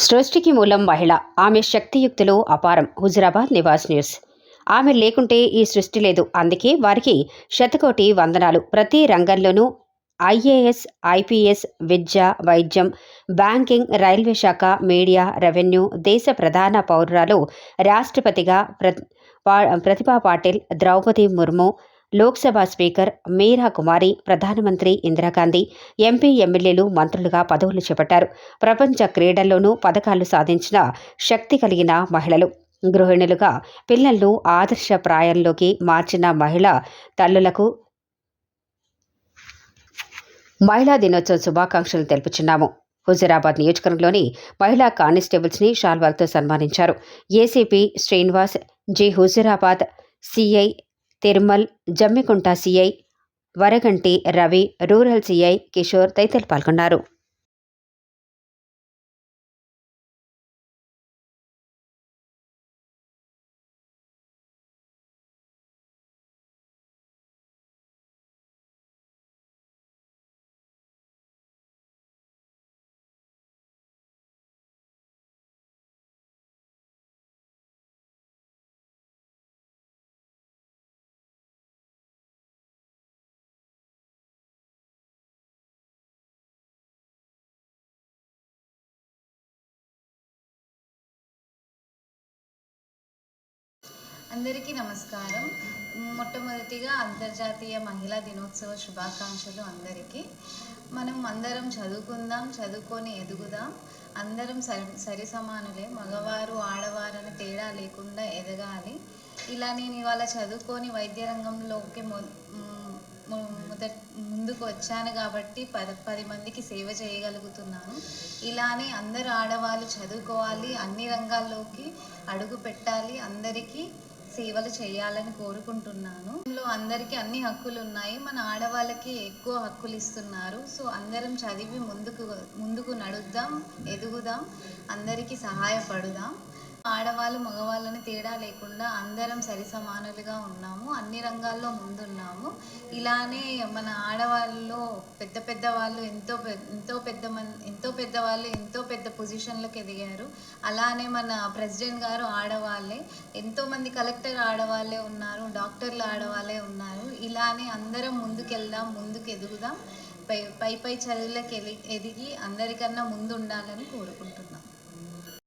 సృష్టికి మూలం మహిళ. ఆమె శక్తియుక్తులు అపారం. హుజురాబాద్ నివాస్ న్యూస్. ఆమె లేకుంటే ఈ సృష్టి లేదు. అందుకే వారికి శతకోటి వందనాలు. ప్రతి రంగంలోనూ ఐఏఎస్ ఐపీఎస్ విద్య వైద్యం బ్యాంకింగ్ రైల్వే శాఖ మీడియా రెవెన్యూ దేశ ప్రధాన పౌరురాలు రాష్ట్రపతిగా ప్ర పా- ప్రతిభా పాటిల్ ద్రౌపది ముర్ము లోక్సభ స్పీకర్ మీరా కుమారి ప్రధానమంత్రి ఇందిరాగాంధీ ఎంపీ ఎమ్మెల్యేలు మంత్రులుగా పదవులు చేపట్టారు. ప్రపంచ క్రీడల్లోనూ పథకాలు సాధించిన శక్తి కలిగిన మహిళలు. గృహిణులుగా పిల్లలను ఆదర్శప్రాయంలోకి మార్చిన మహిళ తల్లులకు మహిళా దినోత్సవ శుభాకాంక్షలు తెలుపుచున్నాము. హుజరాబాద్ నియోజకవర్గంలోని మహిళా కానిస్టేబుల్స్ని షాల్వాల్తో సన్మానించారు. ACP Srinivas G Huzurabad CI Tirumal Jammikunta CI Varaganti Ravi rural CI Kishore తదితరులు పాల్గొన్నారు. అందరికీ నమస్కారం. మొట్టమొదటిగా అంతర్జాతీయ మహిళా దినోత్సవ శుభాకాంక్షలు అందరికీ. మనం అందరం చదువుకుందాం చదువుకొని ఎదుగుదాం. అందరం సరి సరి సమానులే మగవారు ఆడవారని తేడా లేకుండా ఎదగాలి. ఇలా నేను ఇవాళ చదువుకొని వైద్య రంగంలోకి మొదట ముందుకు వచ్చాను కాబట్టి పది పది మందికి సేవ చేయగలుగుతున్నాను. ఇలానే అందరు ఆడవాళ్ళు చదువుకోవాలి అన్ని రంగాల్లోకి అడుగు పెట్టాలి. అందరికీ సేవలు చేయాలని కోరుకుంటున్నాను. ఇందులో అందరికీ అన్ని హక్కులు ఉన్నాయి మన ఆడవాళ్ళకి ఎక్కువ హక్కులు ఇస్తున్నారు. సో అందరం చదివి ముందుకు ముందుకు నడుద్దాం ఎదుగుదాం. అందరికీ సహాయపడుదాం. ఆడవాళ్ళు మగవాళ్ళని తేడా లేకుండా అందరం సరి సమానులుగా ఉన్నాము. అన్ని రంగాల్లో ముందున్నాము. ఇలానే మన ఆడవాళ్ళలో పెద్ద పెద్ద వాళ్ళు ఎంతో ఎంతో పెద్ద మంది ఎంతో పెద్ద వాళ్ళు ఎంతో పెద్ద పొజిషన్లకు ఎదిగారు. అలానే మన ప్రెసిడెంట్ గారు ఆడవాళ్ళే. ఎంతో మంది కలెక్టర్ ఆడవాళ్ళే ఉన్నారు డాక్టర్లు ఆడవాళ్ళే ఉన్నారు. ఇలానే అందరం ముందుకెళ్దాం ముందుకు ఎదుగుదాం పై పై పై చదువులకు ఎదిగి అందరికన్నా ముందు ఉండాలని కోరుకుంటున్నాం.